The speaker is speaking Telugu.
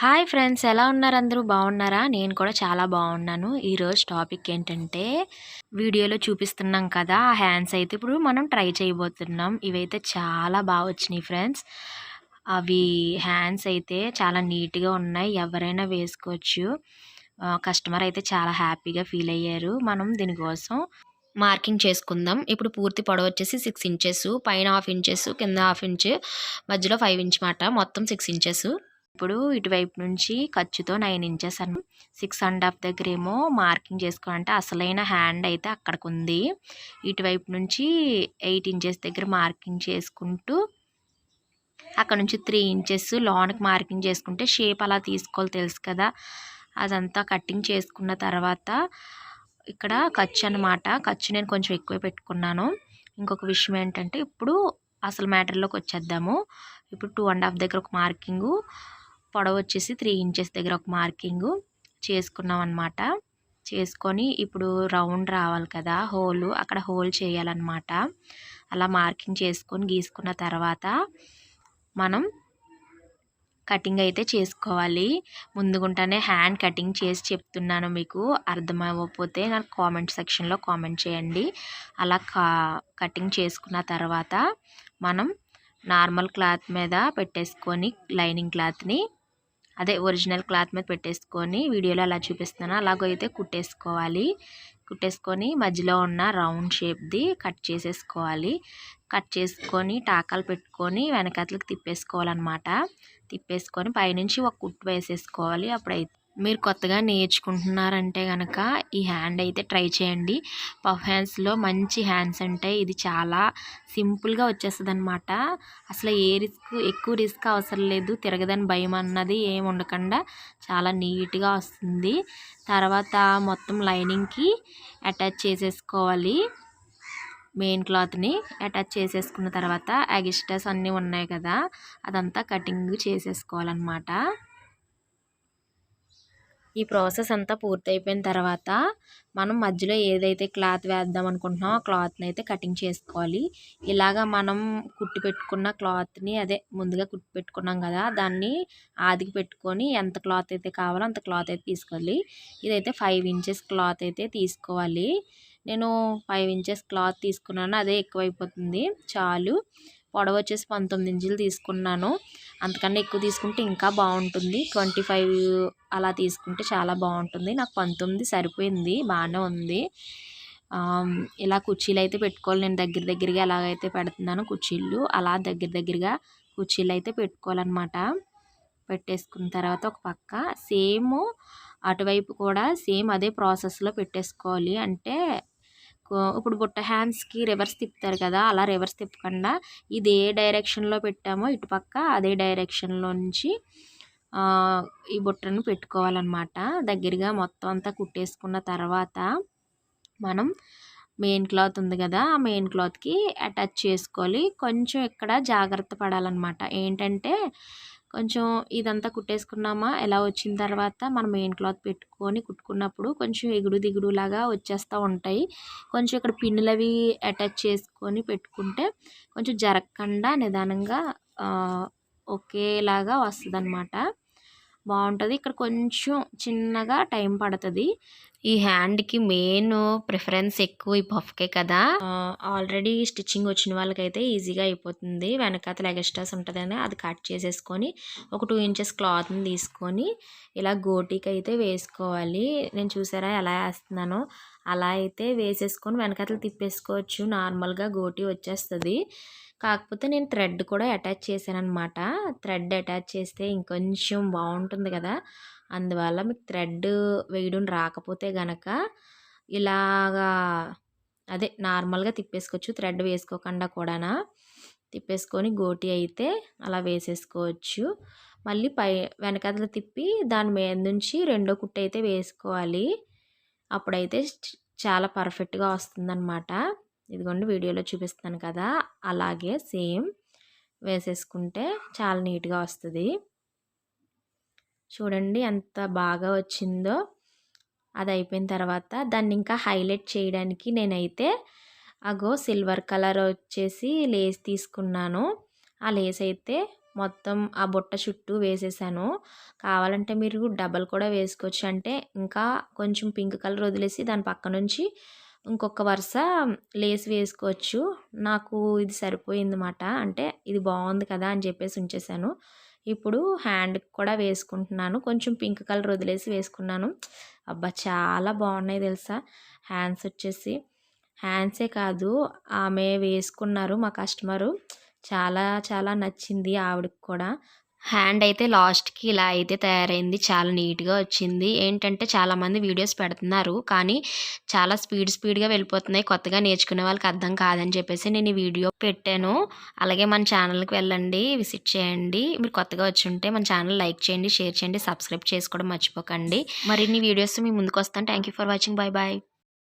హాయ్ ఫ్రెండ్స్ ఎలా ఉన్నారు అందరూ? బాగున్నారా? నేను కూడా చాలా బాగున్నాను. ఈరోజు టాపిక్ ఏంటంటే వీడియోలో చూపిస్తున్నాం కదా ఆ హ్యాండ్స్ అయితే ఇప్పుడు మనం ట్రై చేయబోతున్నాం. ఇవైతే చాలా బాగా వచ్చినాయి ఫ్రెండ్స్. అవి హ్యాండ్స్ అయితే చాలా నీట్గా ఉన్నాయి. ఎవరైనా వేసుకోవచ్చు. కస్టమర్ అయితే చాలా హ్యాపీగా ఫీల్ అయ్యారు. మనం దీనికోసం మార్కింగ్ చేసుకుందాం. ఇప్పుడు పూర్తి పొడవు వచ్చేసి సిక్స్ ఇంచెస్ పైన హాఫ్ ఇంచెస్ కింద హాఫ్ ఇంచ్ మధ్యలో ఫైవ్ ఇంచ్ మాట. మొత్తం సిక్స్ ఇంచెస్. ఇప్పుడు ఇటువైపు నుంచి ఖర్చుతో నైన్ ఇంచెస్ అన్న సిక్స్ అండ్ హాఫ్ దగ్గర ఏమో మార్కింగ్ చేసుకోవాలంటే అసలైన హ్యాండ్ అయితే అక్కడికి ఉంది ఇటువైపు నుంచి ఎయిట్ ఇంచెస్ దగ్గర మార్కింగ్ చేసుకుంటూ అక్కడ నుంచి త్రీ ఇంచెస్ లోనికి మార్కింగ్ చేసుకుంటే షేప్ అలా తీసుకోవాలి తెలుసు కదా. అదంతా కట్టింగ్ చేసుకున్న తర్వాత ఇక్కడ ఖర్చు అనమాట ఖర్చు నేను కొంచెం ఎక్కువ పెట్టుకున్నాను. ఇంకొక విషయం ఏంటంటే ఇప్పుడు అసలు మ్యాటర్లోకి వచ్చేద్దాము. ఇప్పుడు టూ అండ్ హాఫ్ దగ్గర ఒక మార్కింగు పొడవ వచ్చేసి త్రీ ఇంచెస్ దగ్గర ఒక మార్కింగు చేసుకున్నాం అనమాట చేసుకొని ఇప్పుడు రౌండ్ రావాలి కదా హోల్ అక్కడ హోల్ చేయాలన్నమాట. అలా మార్కింగ్ చేసుకొని గీసుకున్న తర్వాత మనం కటింగ్ అయితే చేసుకోవాలి. ముందుగుంటానే హ్యాండ్ కటింగ్ చేసి చెప్తున్నాను మీకు అర్థమవ్వకపోతే నాకు కామెంట్ సెక్షన్లో కామెంట్ చేయండి. అలా కా కటింగ్ చేసుకున్న తర్వాత మనం నార్మల్ క్లాత్ మీద పెట్టేసుకొని లైనింగ్ క్లాత్ని అదే ఒరిజినల్ క్లాత్ మీద పెట్టేసుకొని వీడియోలో అలా చూపిస్తున్నాను. అలాగైతే కుట్టేసుకోవాలి. కుట్టేసుకొని మధ్యలో ఉన్న రౌండ్ షేప్ది కట్ చేసేసుకోవాలి. కట్ చేసుకొని టాకాలు పెట్టుకొని వెనకాతలకు తిప్పేసుకోవాలన్నమాట. తిప్పేసుకొని పైనుంచి ఒక కుట్టు వేసేసుకోవాలి. అప్పుడైతే మీరు కొత్తగా నేర్చుకుంటున్నారంటే కనుక ఈ హ్యాండ్ అయితే ట్రై చేయండి. పఫ్ హ్యాండ్స్లో మంచి హ్యాండ్స్ అంటే ఇది చాలా సింపుల్గా వచ్చేస్తుంది అనమాట అసలు ఏ రిస్క్ ఎక్కువ రిస్క్ అవసరం లేదు. తిరగదని భయం అన్నది ఏమి ఉండకుండా చాలా నీట్గా వస్తుంది. తర్వాత మొత్తం లైనింగ్కి అటాచ్ చేసేసుకోవాలి. మెయిన్ క్లాత్ని అటాచ్ చేసేసుకున్న తర్వాత ఎగిస్టర్స్ అన్నీ ఉన్నాయి కదా అదంతా కటింగ్ చేసేసుకోవాలన్నమాట. ఈ ప్రాసెస్ అంతా పూర్తయిపోయిన తర్వాత మనం మధ్యలో ఏదైతే క్లాత్ వేద్దాం అనుకుంటున్నామో ఆ క్లాత్ని అయితే కటింగ్ చేసుకోవాలి. ఇలాగా మనం కుట్టి పెట్టుకున్న క్లాత్ని అదే ముందుగా కుట్టి పెట్టుకున్నాం కదా దాన్ని ఆదికి పెట్టుకొని ఎంత క్లాత్ అయితే కావాలో అంత క్లాత్ అయితే తీసుకోవాలి. ఇదైతే ఫైవ్ ఇంచెస్ క్లాత్ అయితే తీసుకోవాలి. నేను ఫైవ్ ఇంచెస్ క్లాత్ తీసుకున్నాను అదే ఎక్కువైపోతుంది. చాలు. పొడవ వచ్చేసి పంతొమ్మిది ఇంచులు తీసుకున్నాను. అంతకన్నా ఎక్కువ తీసుకుంటే ఇంకా బాగుంటుంది. ట్వంటీ ఫైవ్ అలా తీసుకుంటే చాలా బాగుంటుంది. నాకు పంతొమ్మిది సరిపోయింది. బాగానే ఉంది. ఇలా కుర్చీలు అయితే పెట్టుకోవాలి. నేను దగ్గర దగ్గరగా ఎలాగైతే పెడుతున్నాను కుర్చీలు అలా దగ్గర దగ్గరగా కుర్చీలు అయితే పెట్టుకోవాలన్నమాట. పెట్టేసుకున్న తర్వాత ఒక పక్క సేమ్ అటువైపు కూడా సేమ్ అదే ప్రాసెస్లో పెట్టేసుకోవాలి. అంటే ఇప్పుడు బుట్ట హ్యాండ్స్కి రివర్స్ తిప్పుతారు కదా అలా రివర్స్ తిప్పకుండా ఇది ఏ డైరెక్షన్లో పెట్టామో. ఇటుపక్క అదే డైరెక్షన్లో నుంచి ఈ బుట్టను పెట్టుకోవాలన్నమాట. దగ్గరగా మొత్తం అంతా కుట్టేసుకున్న తర్వాత మనం మెయిన్ క్లాత్ ఉంది కదా ఆ మెయిన్ క్లాత్కి అటాచ్ చేసుకోవాలి. కొంచెం ఇక్కడ జాగ్రత్త పడాలన్నమాట. ఏంటంటే కొంచెం ఇదంతా కుట్టేసుకున్నామా ఎలా వచ్చిన తర్వాత మనం మెయిన్ క్లాత్ పెట్టుకొని కుట్టుకున్నప్పుడు కొంచెం ఎగుడు దిగుడు లాగా వచ్చేస్తూ ఉంటాయి. కొంచెం ఇక్కడ పిన్నులు అవి అటాచ్ చేసుకొని పెట్టుకుంటే కొంచెం జరగకుండా నిదానంగా ఒకేలాగా వస్తుంది బాగుంటుంది. ఇక్కడ కొంచెం చిన్నగా టైం పడుతుంది. ఈ హ్యాండ్కి మెయిన్ ప్రిఫరెన్స్ ఎక్కువ ఈ పఫ్కే కదా. ఆల్రెడీ స్టిచ్చింగ్ వచ్చిన వాళ్ళకైతే ఈజీగా అయిపోతుంది. వెనకాతల ఎగస్ట్రాస్ ఉంటుందని అది కట్ చేసేసుకొని ఒక టూ ఇంచెస్ క్లాత్ని తీసుకొని ఇలా గోటీకి అయితే వేసుకోవాలి. నేను చూసారా ఎలా వేస్తున్నానో? అలా అయితే వేసేసుకొని వెనకాతలు తిప్పేసుకోవచ్చు. నార్మల్గా గోటీ వచ్చేస్తుంది. కాకపోతే నేను థ్రెడ్ కూడా అటాచ్ చేశాను అనమాట థ్రెడ్ అటాచ్ చేస్తే ఇంకొంచెం బాగుంటుంది కదా! అందువల్ల మీకు థ్రెడ్ వేయడం రాకపోతే గనక ఇలాగా అదే నార్మల్గా తిప్పేసుకోవచ్చు. థ్రెడ్ వేసుకోకుండా కూడా తిప్పేసుకొని గోటి అయితే అలా వేసేసుకోవచ్చు. మళ్ళీ పై వెనకాతలు తిప్పి దాని మీద నుంచి రెండో కుట్టు అయితే వేసుకోవాలి. అప్పుడైతే చాలా పర్ఫెక్ట్గా వస్తుందన్నమాట. ఇదిగోండి వీడియోలో చూపిస్తాను కదా. అలాగే సేమ్ వేసేసుకుంటే చాలా నీట్గా వస్తుంది. చూడండి ఎంత బాగా వచ్చిందో. అది అయిపోయిన తర్వాత దాన్ని ఇంకా హైలైట్ చేయడానికి నేనైతే అగో సిల్వర్ కలర్ వచ్చేసి లేస్ తీసుకున్నాను. ఆ లేస్ అయితే మొత్తం ఆ బుట్ట చుట్టూ వేసేసాను. కావాలంటే మీరు డబల్ కూడా వేసుకోవచ్చు. అంటే ఇంకా కొంచెం పింక్ కలర్ వదిలేసి దాని పక్క నుంచి ఇంకొక వరుస లేస్ వేసుకోవచ్చు. నాకు ఇది సరిపోయిందన్నమాట. అంటే ఇది బాగుంది కదా అని చెప్పేసి ఉంచేసాను. ఇప్పుడు హ్యాండ్కి కూడా వేసుకుంటున్నాను. కొంచెం పింక్ కలర్ వదిలేసి వేసుకున్నాను. అబ్బా చాలా బాగున్నాయి తెలుసా? హ్యాండ్స్ వచ్చేసి. హ్యాండ్సే కాదు ఆమె వేసుకున్నారు మా కస్టమరు. చాలా చాలా నచ్చింది ఆవిడకి కూడా. హ్యాండ్ అయితే లాస్ట్కి ఇలా అయితే తయారైంది. చాలా నీట్గా వచ్చింది. ఏంటంటే చాలామంది వీడియోస్ పెడుతున్నారు. కానీ చాలా స్పీడ్ స్పీడ్గా వెళ్ళిపోతున్నాయి. కొత్తగా నేర్చుకునే వాళ్ళకి అర్థం కాదని చెప్పేసి నేను ఈ వీడియో పెట్టాను. అలాగే మన ఛానల్కి వెళ్ళండి. విజిట్ చేయండి. మీరు కొత్తగా వచ్చి ఉంటే మన ఛానల్ లైక్ చేయండి షేర్ చేయండి సబ్స్క్రైబ్ చేసుకోవడం మర్చిపోకండి. మరిన్ని వీడియోస్ మీ ముందుకు వస్తాను. Thank you for watching. Bye bye